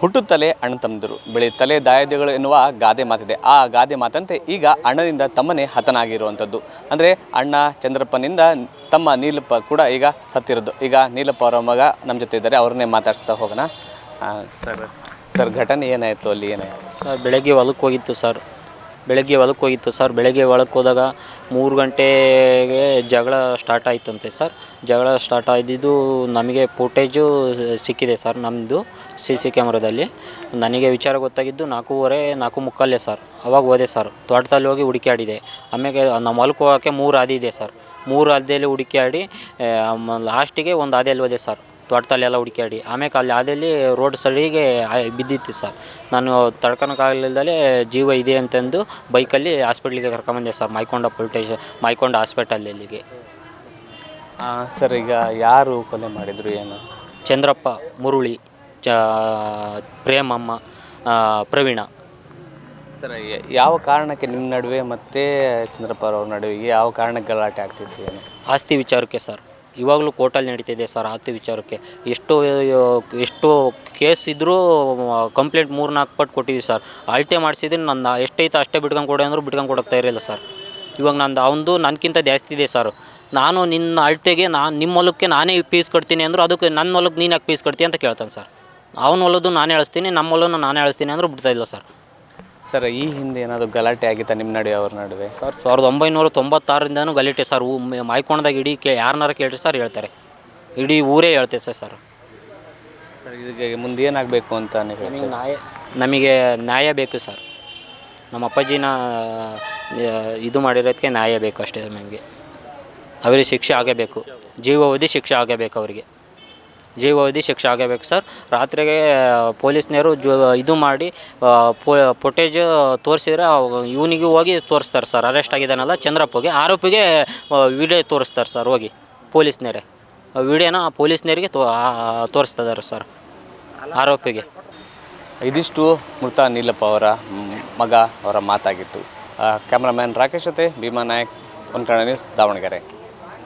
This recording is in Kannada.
ಹುಟ್ಟುತ್ತಲೇ ಅಣ್ಣ ತಮ್ಮದಿರು ಬೆಳೆಯುತ್ತಲೇ ದಾಯದೆಗಳು ಎನ್ನುವ ಗಾದೆ ಮಾತಿದೆ. ಆ ಗಾದೆ ಮಾತಂತೆ ಈಗ ಅಣ್ಣನಿಂದ ತಮ್ಮನೇ ಹತನಾಗಿರುವಂಥದ್ದು. ಅಂದರೆ ಅಣ್ಣ ಚಂದ್ರಪ್ಪನಿಂದ ತಮ್ಮ ನೀಲಪ್ಪ ಕೂಡ ಈಗ ಸತ್ತಿರೋದು. ಈಗ ನೀಲಪ್ಪ ಅವರ ಮಗ ನಮ್ಮ ಜೊತೆ ಇದ್ದಾರೆ. ಅವ್ರನ್ನೇ ಮಾತಾಡಿಸ್ತಾ ಹೋಗೋಣ. ಸರ್ ಸರ್, ಘಟನೆ ಏನಾಯಿತು? ಅಲ್ಲಿ ಏನಾಯಿತು? ಸರ್, ಬೆಳಗ್ಗೆ ಹೊಲಕ್ಕೆ ಹೋಗಿತ್ತು ಸರ್. ಬೆಳಗ್ಗೆ ಹೊಲಕ್ಕೆ ಹೋಗಿತ್ತು ಸರ್. ಬೆಳಗ್ಗೆ ಹೊಲಕ್ಕೆ ಹೋದಾಗ ಮೂರು ಗಂಟೆಗೆ ಜಗಳ ಸ್ಟಾರ್ಟ್ ಆಯ್ತಂತೆ ಸರ್. ಜಗಳ ಸ್ಟಾರ್ಟ್ ಆಗಿದ್ದು ನಮಗೆ ಫೋಟೇಜು ಸಿಕ್ಕಿದೆ ಸರ್ ನಮ್ಮದು ಸಿ ಸಿ ಕ್ಯಾಮ್ರಾದಲ್ಲಿ ನನಗೆ ವಿಚಾರ ಗೊತ್ತಾಗಿದ್ದು ನಾಲ್ಕೂವರೆ, ನಾಲ್ಕು ಮುಕ್ಕಲ್ಲೇ ಸರ್. ಅವಾಗ ಹೋದೆ ಸರ್. ತೋಟದಲ್ಲಿ ಹೋಗಿ ಹುಡುಕಾಡಿದೆ ಆಮೇಲೆ ನಮ್ಮ ಹೊಲಕ್ಕೆ ಹೋಗೋಕ್ಕೆ ಮೂರು ಹಾದಿ ಇದೆ ಸರ್. ಮೂರು ಹಾದಿಯಲ್ಲಿ ಹುಡುಕಾಡಿ ಲಾಸ್ಟಿಗೆ ಒಂದು ಹಾದಿಯಲ್ಲಿ ಹೋದೆ ಸರ್. ತೋಟದಲ್ಲೆಲ್ಲ ಹುಡುಕಾಡಿ ಆಮೇಲೆ ಅಲ್ಲಿ ಹಾದಿಯಲ್ಲಿ ರೋಡ್ ಸೈಡಿಗೆ ಬಿದ್ದಿತ್ತು ಸರ್. ನಾನು ತಡ್ಕೊಳಕ್ಕಾಗಲಿಲ್ಲದಲೇ ಜೀವ ಇದೆ ಅಂತಂದು ಬೈಕಲ್ಲಿ ಹಾಸ್ಪಿಟ್ಲಿಗೆ ಕರ್ಕೊಂಬಂದೆ ಸರ್ ಮೈಕೊಂಡ ಪೊಲಿಟೇಷ್ ಮೈಕೊಂಡ ಹಾಸ್ಪಿಟಲಲ್ಲಿಗೆ ಸರ್ ಈಗ ಯಾರು ಕೊಲೆ ಮಾಡಿದರು ಏನು? ಚಂದ್ರಪ್ಪ ಮುರುಳಿ ಚ ಪ್ರೇಮಮ್ಮ ಪ್ರವೀಣ. ಸರ್ ಯಾವ ಕಾರಣಕ್ಕೆ ನಿಮ್ಮ ನಡುವೆ ಮತ್ತು ಚಂದ್ರಪ್ಪ ಅವ್ರ ನಡುವೆ ಯಾವ ಕಾರಣಕ್ಕೆ ಗಲಾಟೆ ಆಗ್ತಿತ್ತು ಏನು? ಆಸ್ತಿ ವಿಚಾರಕ್ಕೆ ಸರ್. ಇವಾಗಲೂ ಕೋರ್ಟಲ್ಲಿ ನಡೀತಿದೆ ಸರ್ ಆಸ್ತಿ ವಿಚಾರಕ್ಕೆ. ಎಷ್ಟು ಎಷ್ಟು ಕೇಸ್ ಇದ್ದರೂ ಕಂಪ್ಲೇಂಟ್ ಮೂರು ನಾಲ್ಕು ಪಟ್ಟು ಕೊಟ್ಟಿದ್ದೀವಿ ಸರ್. ಅಳತೆ ಮಾಡಿಸಿದ್ರೆ ನನ್ನ ಎಷ್ಟೈತೆ ಅಷ್ಟೇ ಬಿಟ್ಕೊಂಡು ಕೊಡಿ ಅಂದರೂ ಬಿಟ್ಕೊಂಡು ಕೊಡೋಕ್ತಾ ಇರಲಿಲ್ಲ ಸರ್. ಇವಾಗ ನಂದು ಅವನದು ನನಗಿಂತ ಜಾಸ್ತಿ ಇದೆ ಸರ್. ನಾನು ನಿನ್ನ ಅಳತೆಗೆ ನಾನು ನಿಮ್ಮ ಹೊಲಕ್ಕೆ ನಾನೇ ಪೀಸ್ ಕಟ್ತೀನಿ ಅಂದರೂ ಅದಕ್ಕೆ ನನ್ನ ಹೊಲಕ್ಕೆ ನೀನು ಯಾಕೆ ಪೀಸ್ ಕೊಡ್ತೀನಿ ಅಂತ ಕೇಳ್ತಾನೆ ಸರ್. ಅವನ ಹೊಲದ್ದು ನಾನೇ ಅಳಿಸ್ತೀನಿ, ನಮ್ಮ ಹೊಲನ ನಾನೇ ಅಳಿಸ್ತೀನಿ ಅಂದರೂ ಬಿಡ್ತಾ ಇಲ್ಲ ಸರ್. ಸರ್ ಈ ಹಿಂದೆ ಏನಾದರೂ ಗಲಾಟೆ ಆಗಿತ್ತಾ ನಿಮ್ಮ ನಡುವೆ ಅವ್ರ ನಡುವೆ? ಸರ್ ಸಾವಿರದ ಒಂಬೈನೂರ ತೊಂಬತ್ತಾರರಿಂದನೂ ಗಲಾಟೆ ಸರ್ ಊ ಇಡೀ ಕೇ ಯಾರನ್ನಾರ ಕೇಳ್ರಿ ಸರ್ ಹೇಳ್ತಾರೆ. ಇಡೀ ಊರೇ ಹೇಳ್ತೈತೆ ಸರ್ ಸರ್. ಇದಕ್ಕೆ ಮುಂದೆ ಏನಾಗಬೇಕು ಅಂತ ನೀವು ನಮಗೆ ನ್ಯಾಯ ನಮಗೆ ನ್ಯಾಯ ಬೇಕು ಸರ್. ನಮ್ಮ ಅಪ್ಪಾಜಿನ ಆ, ಇದು ಮಾಡಿರೋದಕ್ಕೆ ನ್ಯಾಯ ಬೇಕು ಅಷ್ಟೇ ನಮಗೆ. ಅವರಿಗೆ ಶಿಕ್ಷೆ ಆಗಬೇಕು. ಜೀವಾವಧಿ ಶಿಕ್ಷೆ ಆಗಬೇಕು ಅವರಿಗೆ. ಜೀವಾವಧಿ ಶಿಕ್ಷೆ ಆಗಬೇಕು ಸರ್. ರಾತ್ರಿಗೆ ಪೊಲೀಸ್ನವರು ಜೋ, ಇದು ಮಾಡಿ ಪೊಟೇಜ್ ತೋರಿಸಿದ್ರೆ ಇವನಿಗೆ ಹೋಗಿ ತೋರಿಸ್ತಾರೆ ಸರ್. ಅರೆಸ್ಟ್ ಆಗಿದ್ದಾನಲ್ಲ ಚಂದ್ರಪ್ಪಗೆ. ಆರೋಪಿಗೆ ವಿಡಿಯೋ ತೋರಿಸ್ತಾರೆ ಸರ್ ಹೋಗಿ ಪೊಲೀಸ್ನವರೇ. ವಿಡಿಯೋನ ಪೊಲೀಸ್ನವರಿಗೆ ತೋ ಸರ್ ಆರೋಪಿಗೆ. ಇದಿಷ್ಟು ಮೃತ ನೀಲಪ್ಪ ಅವರ ಮಗ ಅವರ ಮಾತಾಗಿತ್ತು. ಕ್ಯಾಮ್ರಾಮ್ಯಾನ್ ರಾಕೇಶ್ ಜೊತೆ ಭೀಮಾ ನಾಯಕ್ ಒಂದು ನ್ಯೂಸ್ ದಾವಣಗೆರೆ.